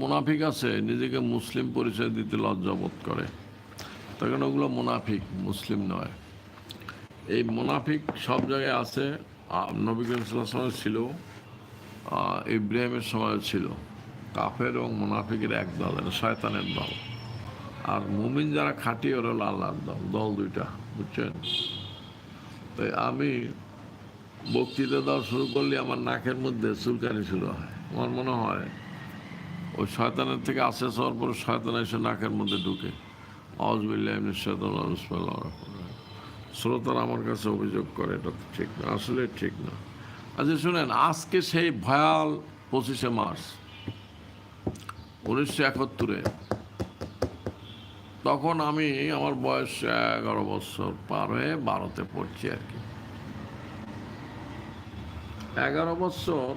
মুনাফিক আছে, নিজেকে মুসলিম পরিচয় দিতে লজ্জা বোধ করে। তখন ওগুলো মুনাফিক, মুসলিম নয়। এই মুনাফিক সব জায়গায় আছে নবী ওয়াসাল্লামের ছিল ইব্রাহিমের সময় ছিল। কাফের এবং মুনাফিকের এক দল, এটা শয়তানের দল। আর মুমিন যারা খাটি, ওরা হলো আল্লাহর দল দল দুইটা, বুঝছেন? তাই আমি বক্তৃতা দেওয়া শুরু করলে আমার নাকের মধ্যে চুলকানি শুরু হয়। আমার মনে হয় ওই শয়তানের থেকে আস্তে হওয়ার পরে শয়তান এসে নাকের মধ্যে ঢুকে। শ্রোতারা আমার কাছে অভিযোগ করে, এটা তো ঠিক না, আসলে ঠিক না। আচ্ছা শুনেন, আজকে সেই ভয়াল পঁচিশে মার্চ, উনিশশো একাত্তরে, তখন আমি আমার বয়স এগারো বছর পার হয়ে বারোতে পড়ছি আর কি। এগারো বছর,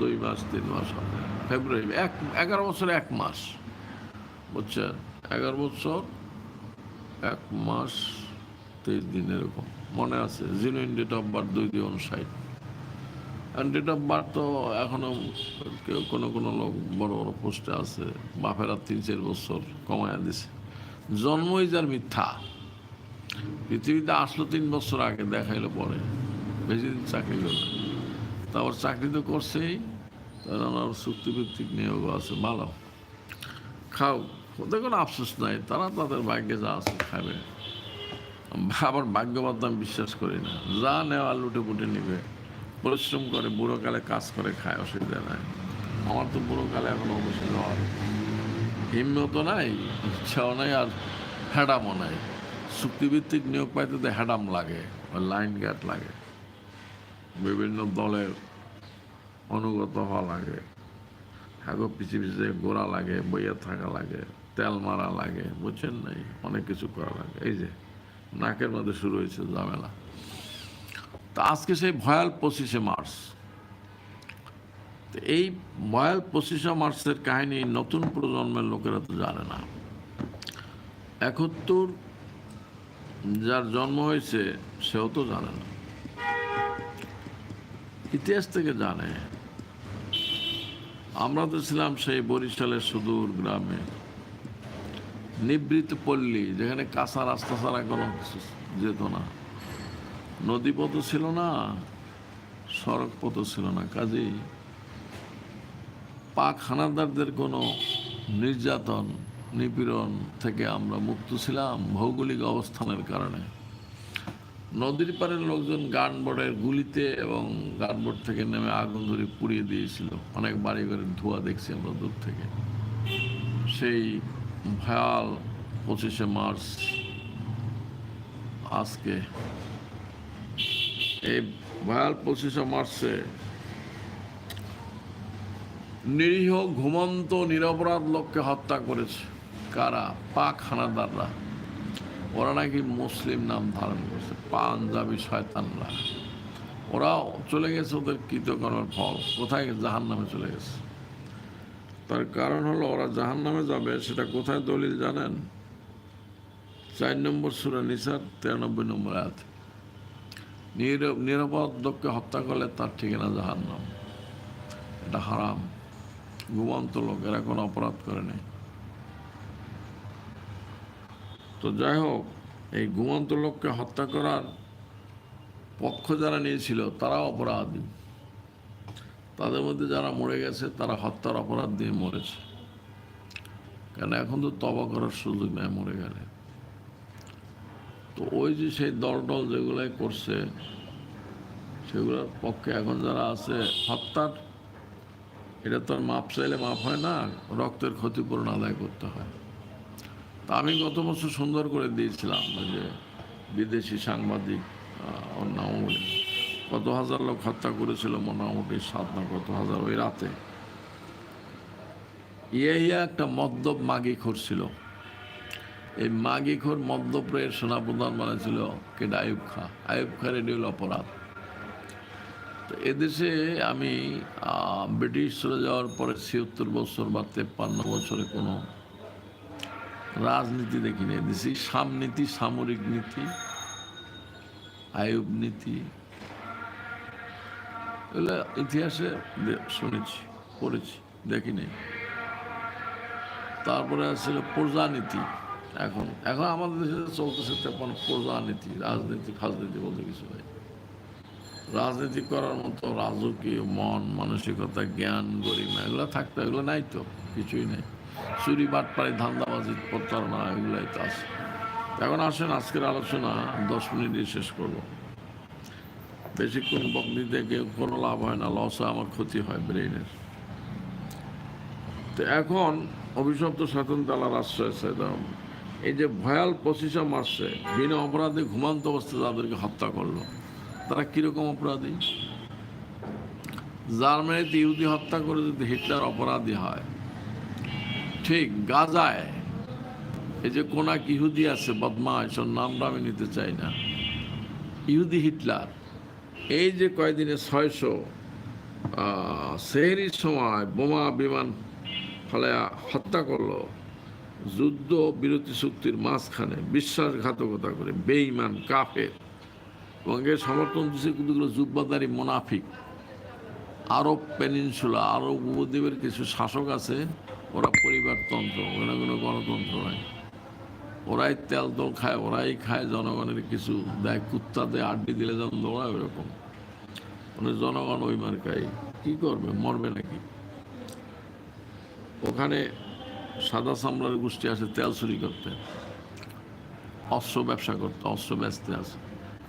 দুই মাস, তিন মাস হবে। ফেব্রুয়ারি, এক, এগারো বছর এক মাস, বুঝছেন? এগারো বছর এক মাস তেইশ দিন এরকম, মনে আছে? জিনুইন ডেট অফ বার্থ দুই দুই অনুসাইড আর ডেট অফ বার্থ তো এখনও কেউ, কোনো কোনো লোক বড় বড় পোস্টে আছে, বাপেরা তিন, চার বছর কমায়া দিছে। জন্মই যার মিথ্যা। পৃথিবীতে আসলো তিন বছর আগে, দেখাইলো পরে। বেশি দিন চাকরি করল না। তারপর চাকরি তো করছেই। তার আমার চুক্তিভিত্তিক নিয়োগ আছে, ভালো। খাও। ওদের কোনো আফসোস নাই, তারা তাদের ভাগ্যে যা আছে খাবে। আবার ভাগ্যবাদ আমি বিশ্বাস করি না। যা নেওয়া লুটে পুটে নিবে। পরিশ্রম করে বুড়োকালে কাজ করে খায়, অসুবিধা নাই। আমার তো বুড়োকালে এখন অবশ্যই হওয়ার হিম্মতও নাই, ইচ্ছাও নাই আর হ্যাডামও নাই। চুক্তিভিত্তিক নিয়োগ পাইতে তো হ্যাডাম লাগে লাইন গ্যাট লাগে। বিভিন্ন দলের অনুগত হওয়া লাগে। হাগো পিছিয়ে পিছিয়ে গোড়া লাগে, বইয়া থাকা লাগে, তেল মারা লাগে, বুঝছেন নাই? অনেক কিছু করা লাগে। এই যে, নাকের মধ্যে শুরু হয়েছে ঝামেলা। তা আজকে সেই ভয়াল পঁচিশে মার্চ। এই ভয়াল পঁচিশে মার্চের কাহিনী নতুন প্রজন্মের লোকেরা তো জানে না। একাত্তর, যার জন্ম হয়েছে, সেও তো জানে না। ইতিহাস থেকে জানে আমরা তো ছিলাম সেই বরিশালের সুদূর গ্রামে। নিবৃত পল্লী, যেখানে কাঁচা রাস্তা ছাড়া কোনো কিছু যেত না। নদী পথও ছিল না সড়ক পথও ছিল না। কাজেই পাক হানাদারদের কোনো নির্যাতন, নিপীড়ন থেকে আমরা মুক্ত ছিলাম ভৌগোলিক অবস্থানের কারণে। নদীর পাড়ের লোকজন গানবোর্ডের গুলিতে এবং গানবোর্ড থেকে নেমে আগুন ধরে পুড়িয়ে দিয়েছিল। অনেক বাড়ি ঘরের ধোঁয়া দেখছি আমরা দূর থেকে। সেই ভয়াল পঁচিশে মার্চ আজকে। এই ভয়াল পঁচিশে মার্চে নিরীহ, ঘুমন্ত, নিরপরাধ লোককে হত্যা করেছে। কারা? পাক হানাদাররা। ওরা নাকি মুসলিম নাম ধারণ করছে, পাঞ্জাবি শয়তানরা। ওরা চলে গেছে ওদের কৃতকর্মের ফল, কোথায়? জাহান নামে চলে গেছে। তার কারণ হলো ওরা জাহান নামে যাবে, সেটা কোথায় দলিল জানেন? চার নম্বর সুরা নিসার, তিরানব্বই নম্বর আয়াত। নির- নিরাপদ লোককে হত্যা করলে তার ঠিকানা জাহান নাম এটা হারাম। ঘুমন্ত লোক, এরা কোনো অপরাধ করে নেই। তো যাই হোক, এই ঘুমন্ত লোককে হত্যা করার পক্ষ যারা নিয়েছিল তারাও অপরাধী। তাদের মধ্যে যারা মরে গেছে তারা হত্যার অপরাধ দিয়ে মরেছে। কেন এখন তো তবা করার সুযোগ নেই মরে গেলে। তো ওই যে সেই দল টল যেগুলাই করছে, সেগুলোর পক্ষে এখন যারা আছে হত্যার, এটা তো আর মাপ চাইলে মাপ হয় না, রক্তের ক্ষতিপূরণ আদায় করতে হয়। তা আমি গত বছর সুন্দর করে দিয়েছিলাম যে বিদেশি সাংবাদিক নাম কত হাজার লোক হত্যা করেছিল, মোটামুটি সাত না কত হাজার ওই রাতে। ইয়ে ইয়া একটা মদ্যপ মাগি ছিল। এই মাগি খোর মদ্যপ্রের সেনাপ্রধান মানে ছিল কেডা আয়ুব খা। আয়ুব খার এটি হলো অপরাধ। তো এদেশে আমি ব্রিটিশ চলে যাওয়ার পরে ছিয়াত্তর বছর বা তেপ্পান্ন বছরে কোনো রাজনীতি দেখিনি এদেশে সামনীতি সামরিক নীতি, আয়ুব নীতি। এগুলো ইতিহাসে শুনেছি, পড়েছি দেখিনি তারপরে ছিল প্রজানীতি। এখন এখন আমাদের দেশে চলতেছে তেমন প্রজানীতি, রাজনীতি, ফাজনীতি বলতে কিছু নেই। রাজনীতি করার মতো রাজকীয় মন, মানসিকতা, জ্ঞান, গরিমা, এগুলো থাকতো, এগুলো নাই তো, কিছুই নেই। চুরি, বাটপাড়ি, ধান্দাবাজি, প্রতারণা এগুলোই তো আছে। এখন আসেন, আজকের আলোচনা দশ মিনিটই শেষ করব। বেশিক্ষণ বকনিতে কেউ কোনো লাভ হয় না লস আমার ক্ষতি হয় ব্রেইনের তো এখন অভিশপ্ত স্বাতন তালার আশ্রয় চাইতাম এই যে ভয়াল পঁচিশা মাসে বিনা অপরাধে ঘুমান্ত অবস্থায় তাদেরকে হত্যা করল, তারা কীরকম অপরাধী? জার্মানিতে ইহুদি হত্যা করে যদি হিটলার অপরাধী হয় ঠিক, গাজায়। এই যে কোনাক ইহুদি আছে, বদমাশ, ওর নামটা আমি নিতে চাই না। ইহুদি হিটলার। এই যে কয়দিনে ছয়শো সেহেরির সময় বোমা বিমান ফেলায়া হত্যা করল, যুদ্ধ বিরতি চুক্তির মাঝখানে বিশ্বাসঘাতকতা করে বেঈমান, কাফের এবং এর সমর্থন দিচ্ছে কিন্তু জুব্বাদারি মোনাফিক। আরব পেনিনসুলা, আরব উপদ্বীপের কিছু শাসক আছে ওরা পরিবারতন্ত্র ওখানে কোনো গণতন্ত্র নাই। ওরাই তেল দোল খায়, ওরাই খায়, জনগণের কিছু দেয় কুত্তা দেয় আড্ডি দিলে যেমন দৌড়ায় ওরকম মানে জনগণ ওই মার্কাই কী করবে? মরবে নাকি? ওখানে সাদা সামলার গোষ্ঠী আছে তেল চুরি করতে। অস্ত্র ব্যবসা করতে, অস্ত্র ব্যস্ত আছে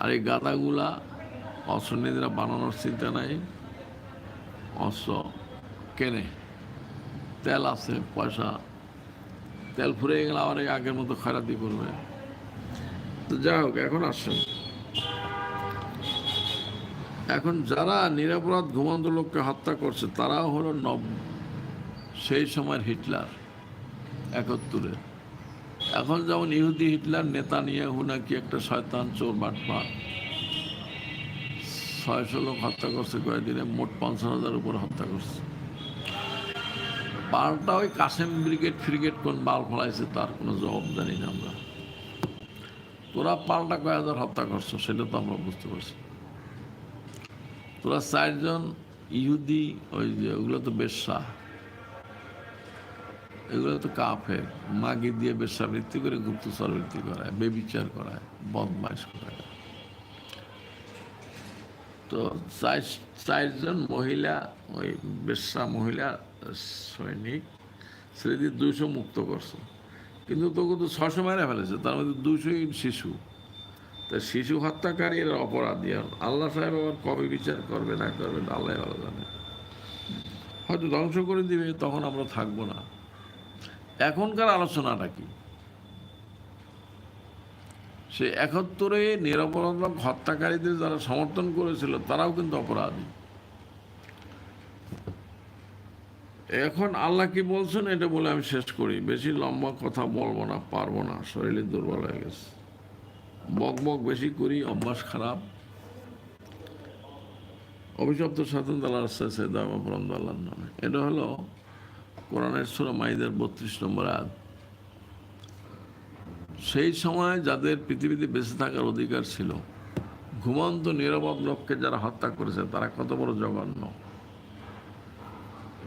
আর এই গাদাগুলা অস্ত্র নিজেরা বানানোর চিন্তা নাই। অস্ত্র কেনে? তেল আছে, পয়সা। তেল ফুরিয়ে গেলে আবার এই আগের মতো খয়রাতি করবে। তো যাই হোক, এখন আসছেন। এখন যারা নিরাপরাধ ঘুমন্ত লোককে হত্যা করছে, তারাও হলো নব, সেই সময়ের হিটলার, একাত্তরে। এখন যেমন ইহুদি হিটলার নেতা নিয়ে নাকি একটা শয়তান চোর বাটপার। ছয়শো লোক হত্যা করছে কয়েকদিনে, মোট পঞ্চাশ হাজার উপর হত্যা করছে। পাল্টা ওই কাসেম ব্রিগেড ফ্রিগেড কোন বাল ফলাইছে তার কোনো জবাব জানি না আমরা। তোরা পাল্টা কয় হাজার হত্যা করছ সেটা তো আমরা বুঝতে পারছি। তোরা চারজন ইহুদি, ওই যে ওগুলো তো বেশ্যা। এগুলো তো কাফের। মাগি দিয়ে বেশ্যা বৃত্তি করে গুপ্তচর বৃত্তি করায়, বেবিচার করায়, বদমাইশ করায়। তো চার চারজন মহিলা, ওই বেশ্যা মহিলা সৈনিক সেদিন দুইশো মুক্ত করছে কিন্তু তোকে তো ছশো মেরে ফেলেছে তার মধ্যে দুশোই শিশু। তা শিশু হত্যাকারী অপরাধী আর আল্লাহ সাহেব আবার কবে বিচার করবে, না করবে, আল্লাহ ভালো জানে। হয়তো ধ্বংস করে দিবে, তখন আমরা থাকব না। এখনকার আলোচনাটা কি? সে একাত্তরে নিরপরাধ হত্যাকারীদের যারা সমর্থন করেছিল, তারাও কিন্তু অপরাধী। এখন আল্লাহ কি বলছেন, এটা বলে আমি শেষ করি। বেশি লম্বা কথা বলব না, পারব না শরীরে দুর্বল হয়ে গেছে। বক বক বেশি করি, অভ্যাস খারাপ। অভিশপ্ত স্বাতন আল্লাহ দামা আল্লাহর নামে। এটা হলো কোরআনের সুরা মাইদের বত্রিশ নম্বর আয়াত। সেই সময় যাদের পৃথিবীতে বেঁচে থাকার অধিকার ছিল, ঘুমন্ত নিরবব লোককে যারা হত্যা করেছে, তারা কত বড় জঘন্য।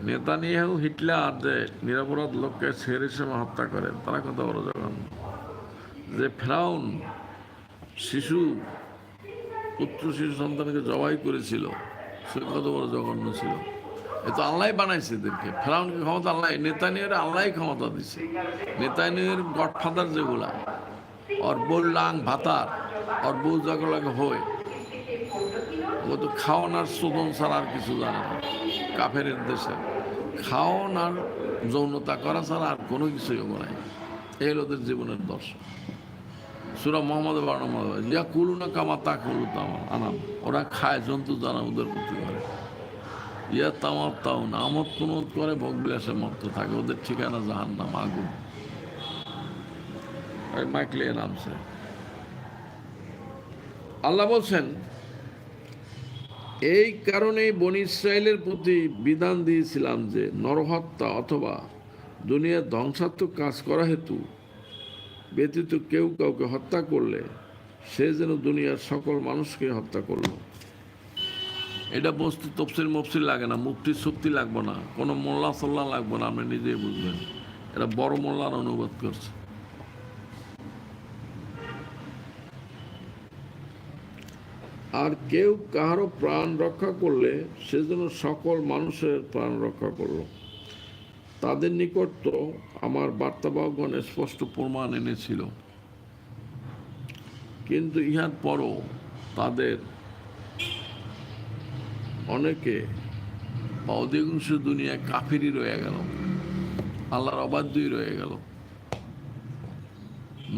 নেতানিয়াহু হিটলার যে নিরপরাধ লোককে ছেড়ে সময় হত্যা করেন তারা কত বড় জঘন্য। যে ফেরাউন শিশু, পুত্র শিশু সন্তানকে জবাই করেছিল, সে কত বড় জঘন্য ছিল। এ তো আল্লাহ বানাইছে এদেরকে। ফেরাউনকে ক্ষমতা আল্লাহ নেতানিয়ার আল্লাহ ক্ষমতা দিছে। নেতানিয়ার গডফাদার যেগুলা, ওর বললাং ভাতার, ওর বউ জাগলাকে হয়, ও তো খাওয়ান আর শোধন ছাড়া আর কিছু জানে না। কাফের দেশে খাওয়ান আর যৌনতা করা ছাড়া আর কোনো কিছুই নাই এই হলো ওদের জীবনের দর্শন। সুরা মোহাম্মদ বারণামদ যা কুলু না কামা তা কুলু তামা আনাম। ওরা খায়, জন্তু জানা ওদের প্রতি করে। ইয়া করে, ভোগ বিলাসে মত্ত থাকে। ওদের ঠিকানা জাহান নাম আগুন মাইকলে নামছে। আল্লাহ বলছেন, এই কারণেই বন ইসরায়েলের প্রতি বিধান দিয়েছিলাম যে, নরহত্যা অথবা দুনিয়ার ধ্বংসাত্মক কাজ করা হেতু ব্যতীত কেউ কাউকে হত্যা করলে সে যেন দুনিয়ার সকল মানুষকে হত্যা করল। এটা বস্তু তফসিল মফসিল লাগে না মুক্তির শক্তি লাগবে না, কোনো মোল্লা সোল্লা লাগবে না, আপনি নিজেই বুঝবেন। এটা বড় মোল্লার অনুবাদ করছে। আর কেউ কাহারও প্রাণ রক্ষা করলে সেজন্য সকল মানুষের প্রাণ রক্ষা করল। তাদের নিকট তো আমার বার্তাবাহগণ স্পষ্ট প্রমাণ এনেছিল। কিন্তু ইহার পরও তাদের অনেকে অধিকাংশ দুনিয়ায় কাফিরই রয়ে গেল, আল্লাহর অবাধ্যই রয়ে গেল।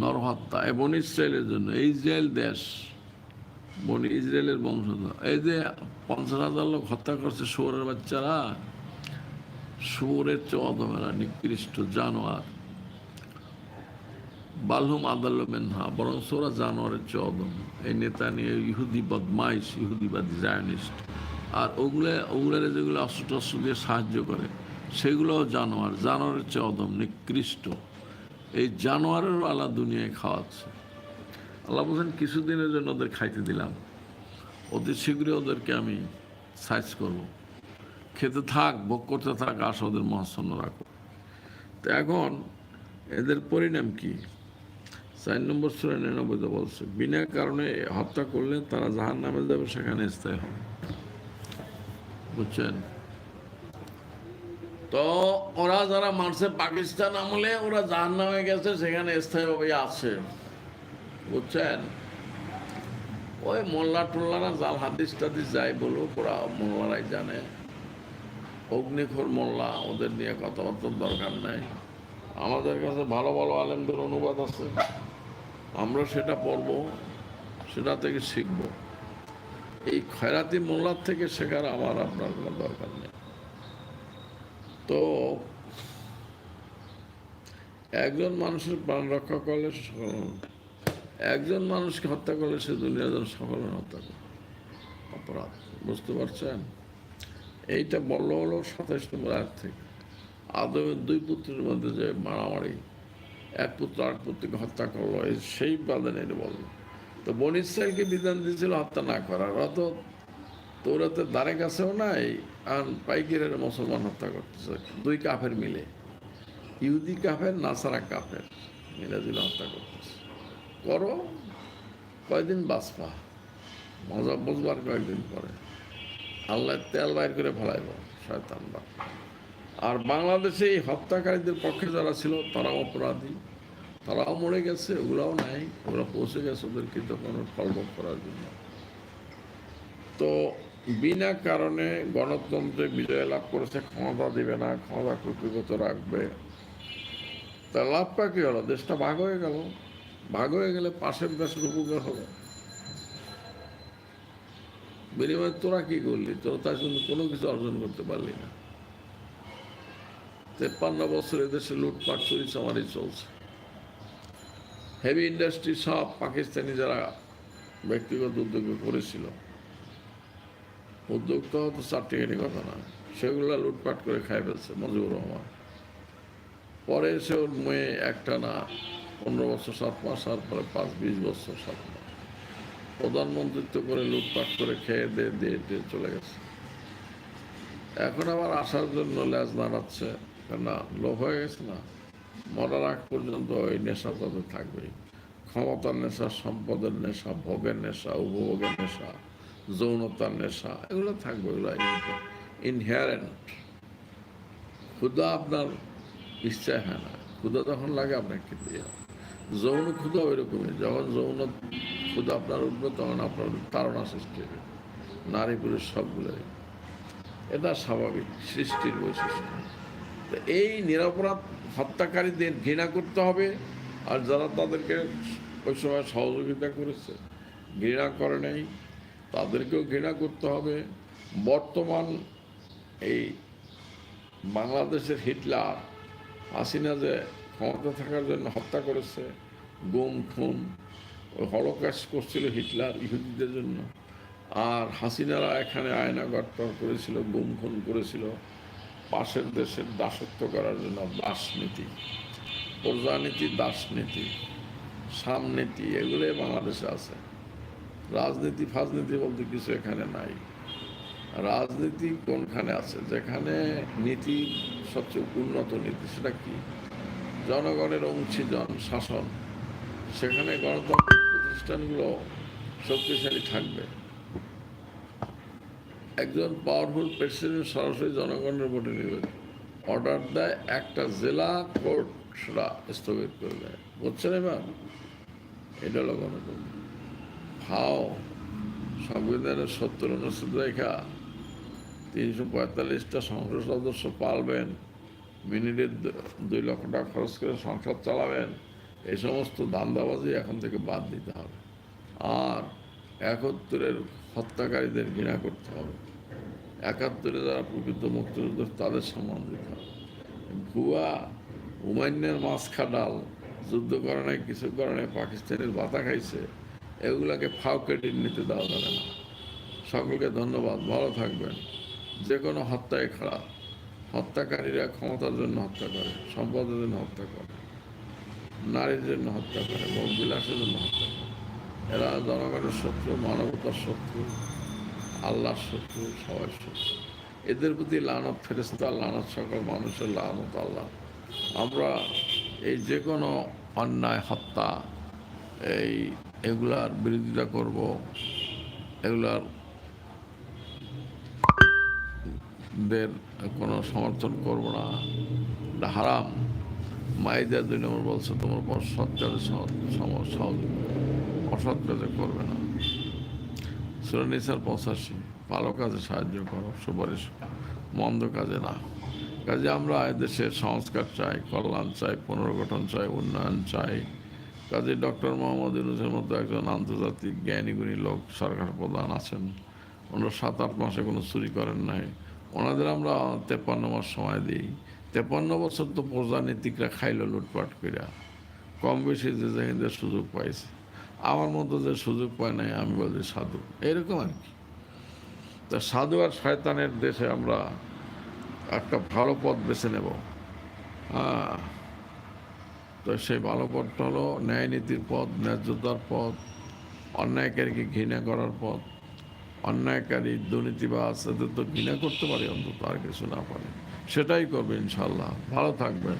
নরহত্যা এবং ইসরায়েলের জন্য ইসরায়েল দেশ, বনি ইসরায়েলের বংশধর, এই যে পঞ্চাশ হাজার লোক হত্যা করছে শুয়োরের বাচ্চারা, শুয়োরের চৌদমেরা নিকৃষ্ট জানোয়ার। বালহুম আদাল্ল মেনহা বরং সোরা জানোয়ারের চৌদম এই নেতা নিয়ে ইহুদি বদমাইশ, ইহুদিবাদী জায়নিস্ট। আর ওগুলো, ওগুলোর যেগুলো অস্ত্র টস্ত্র দিয়ে সাহায্য করে, সেগুলোও জানোয়ার। জানোয়ারের চেয়ে অদম, নিকৃষ্ট। এই জানোয়ারের আলা দুনিয়ায় খাওয়াচ্ছে। আল্লাহ বলছেন, কিছুদিনের জন্য ওদের খাইতে দিলাম। অতি শীঘ্রই ওদেরকে আমি সাইজ করব। খেতে থাক, ভোগ করতে থাক আস ওদের মহাসন্ন রাখো। তো এখন এদের পরিণাম কি? চার নম্বর সুরে নিরানব্বইতে বলছে, বিনা কারণে হত্যা করলে তারা জাহান নামে যাবে, সেখানে স্থায়ী হবে। বুঝছেন? তো ওরা যারা মারছে পাকিস্তান আমলে, ওরা জাহান নামে গেছে, সেখানে স্থায়ীভাবে আছে। বুঝছেন? ওই মোল্লা টোল্লারা জাল হাদিস টাদিস যাই বলুক, ওরা মোল্লারাই জানে। অগ্নিখোর মোল্লা, ওদের নিয়ে কথাবার্তার দরকার নেই। আমাদের কাছে ভালো ভালো আলেমদের অনুবাদ আছে। আমরা সেটা পড়ব, সেটা থেকে শিখব। এই খয়রাতি মোল্লার থেকে শেখার আমার আপনার কোনো দরকার নেই। তো একজন মানুষের প্রাণ রক্ষা করলে সকল একজন মানুষকে হত্যা করলে সে দুনিয়ার জন্য সকলের হত্যা করে অপরাধ, বুঝতে পারছেন? এইটা বলল হলো সাতাইশ নম্বর আয়াত থেকে। আদমের দুই পুত্রের মধ্যে যে মারামারি, এক পুত্র আট পুত্রকে হত্যা করল সেই বাদে এটা বলল। তো বন ইসরায়েলকে বিধান দিয়েছিল হত্যা না করার। অত তোরাতে দ্বারে কাছেও নাই, আর পাইকিরের মুসলমান হত্যা করতেছে দুই কাফের মিলে। ইহুদি কাফের, নাসারা কাফের মিলে দিলে হত্যা করতেছে। করো, কয়দিন বাঁচবা? মজা, বুঝবার কয়েকদিন পরে। আল্লাহ তেল বাইর করে ফেলাইব, শয়তান বা আর বাংলাদেশে এই হত্যাকারীদের পক্ষে যারা ছিল তারাও অপরাধী। তারাও মরে গেছে ওগুলাও নাই ওগুলো পৌঁছে গেছে ওদেরকে তখন ফলভোগ করার জন্য। তো বিনা কারণে গণতন্ত্রে বিজয় লাভ করেছে, ক্ষমতা দিবে না, ক্ষমতা কুপিগত রাখবে। তা লাভটা কি হলো? দেশটা ভাগ হয়ে গেল। ভাগ হয়ে গেলে পাশের দেশের উপকার হলো বিনিময়ে তোরা কি করলি? তোরা তার জন্য কোনো কিছু অর্জন করতে পারলি না। তেপ্পান্ন বছর এদেশে লুটপাট চুরি চামারি চলছে। হেভি ইন্ডাস্ট্রি সব পাকিস্তানি যারা ব্যক্তিগত উদ্যোগে করেছিল। উদ্যোক্তা হতো চারটিখানি কথা না। সেগুলো লুটপাট করে খাই ফেলছে, মজিবুর রহমান। পরে এসে ওর মেয়ে একটা না পনেরো বছর, সাত মাস, আর পরে পাঁচ, বিশ বছর, সাত মাস। প্রধানমন্ত্রিত্ব করে লুটপাট করে খেয়ে দিয়ে দিয়ে দিয়ে চলে গেছে। এখন আবার আসার জন্য ল্যাজ নাড়াচ্ছে। না লোভ হয়ে গেছে না? মরার আগ পর্যন্ত ওই নেশা তাদের থাকবে ক্ষমতার নেশা, সম্পদের নেশা, ভোগের নেশা, উপভোগের নেশা, যৌনতার নেশা, এগুলো থাকবে, এগুলো ইনহেয়ারেন্ট ক্ষুদা আপনার ইচ্ছায় হয় না। ক্ষুদা যখন লাগে আপনাকে খেতে যৌন ক্ষুদা ওই রকমই যখন যৌন ক্ষুদা আপনার উঠবে, তখন আপনার তাড়না সৃষ্টি হবে। নারী পুরুষ সবগুলোই। এটা স্বাভাবিক, সৃষ্টির বৈশিষ্ট্য। এই নিরাপরাধ হত্যাকারীদের ঘৃণা করতে হবে আর যারা তাদেরকে ওই সময় সহযোগিতা করেছে, ঘৃণা করে নেই, তাদেরকেও ঘৃণা করতে হবে। বর্তমান এই বাংলাদেশের হিটলার হাসিনা যে ক্ষমতা থাকার জন্য হত্যা করেছে, গুম, খুন হলকাস্ট করছিল হিটলার ইহুদিদের জন্য। আর হাসিনারা এখানে আয়না গঠন করেছিল, গুম, খুন করেছিল। পাশের দেশের দাসত্ব করার জন্য দাসনীতি, প্রজানীতি, দাসনীতি, সামনীতি, এগুলো বাংলাদেশে আছে। রাজনীতি, ফাজনীতি বলতে কিছু এখানে নাই। রাজনীতি কোনখানে আছে? যেখানে নীতি সবচেয়ে উন্নত নীতি, সেটা কি? জনগণের অংশীজন, শাসন, সেখানে গণতান্ত্রিক প্রতিষ্ঠানগুলো শক্তিশালী থাকবে। একজন পাওয়ারফুল প্রেসিডেন্ট সরাসরি জনগণের ভোটে নির্বাচিত অর্ডার দেয়, একটা জেলা কোর্ট সেটা স্থগিত করে দেয়। বুঝছেন এবার? এটা হলো গণতন্ত্র। হাও, সংবিধানের সত্তর অনুচ্ছেদ রেখা তিনশো পঁয়তাল্লিশটা সংসদ সদস্য পালবেন, মিনিটে দুই লক্ষ টাকা খরচ করে সংসদ চালাবেন। এই সমস্ত দান্দাবাজি এখন থেকে বাদ দিতে হবে। আর একাত্তরের হত্যাকারীদের ঘৃণা করতে হবে। একাত্তরে যারা প্রকৃত মুক্তিযুদ্ধ তাদের সম্মান দিতে ভুয়া হুমায়ুনের মাছ খাডাল যুদ্ধ করে নাই, কিছু করে নাই, পাকিস্তানের বাতা খাইছে, এগুলাকে ফাও ক্রেডিট নিতে দেওয়া যাবে না। সকলকে ধন্যবাদ, ভালো থাকবেন। যে কোনো হত্যায় খারাপ হত্যাকারীরা ক্ষমতার জন্য হত্যা করে, সম্পদের জন্য হত্যা করে, নারীর জন্য হত্যা করে ভোগ বিলাসের জন্য হত্যা করে। এরা জনগণের শত্রু, মানবতার শত্রু। আল্লাহর শত্রু, সবাই শত্রু। এদের প্রতি লানত ফেরেস্তা লানত, সকল মানুষের লানত আল্লাহ। আমরা এই যে কোনো অন্যায়, হত্যা, এই এগুলার বিরোধিতা করব। এগুলার দের কোনো সমর্থন করব না। হারাম। মাইদের দুই নম্বর বলছে, তোমার পর সৎ কাজে সৎ অসৎ করবে না। সুরানিসার পঁচাশি। ভালো কাজে সাহায্য করো, সুপারিশ মন্দ কাজে না। কাজে আমরা দেশের সংস্কার চাই, কল্যাণ চাই, পুনর্গঠন চাই, উন্নয়ন চাই। কাজে ডক্টর মোহাম্মদ ইউনুসের মতো একজন আন্তর্জাতিক জ্ঞানীগুণী লোক সরকার প্রধান আছেন। ওনারা সাত আট মাসে কোনো চুরি করেন নাই। ওনাদের আমরা তেপ্পান্ন মাস সময় দিই। তেপান্ন বছর তো প্রজানীতিকরা খাইল লুটপাট করিয়া কম বেশি যে সুযোগ পাইছে। আমার মতো যে সুযোগ পায় নাই, আমি বলছি সাধু। এরকম আর কি। তা সাধু আর শয়তানের দেশে আমরা একটা ভালো পথ বেছে নেব। হ্যাঁ তো সেই ভালো পথটা হলো ন্যায় নীতির পথ, ন্যায্যতার পথ, অন্যায়কারীকে ঘৃণা করার পথ। অন্যায়কারী দুর্নীতিবাজ এদের তো ঘৃণা করতে পারে, অন্তত আর কিছু না পারে। সেটাই করবে ইনশাল্লাহ ভালো থাকবেন।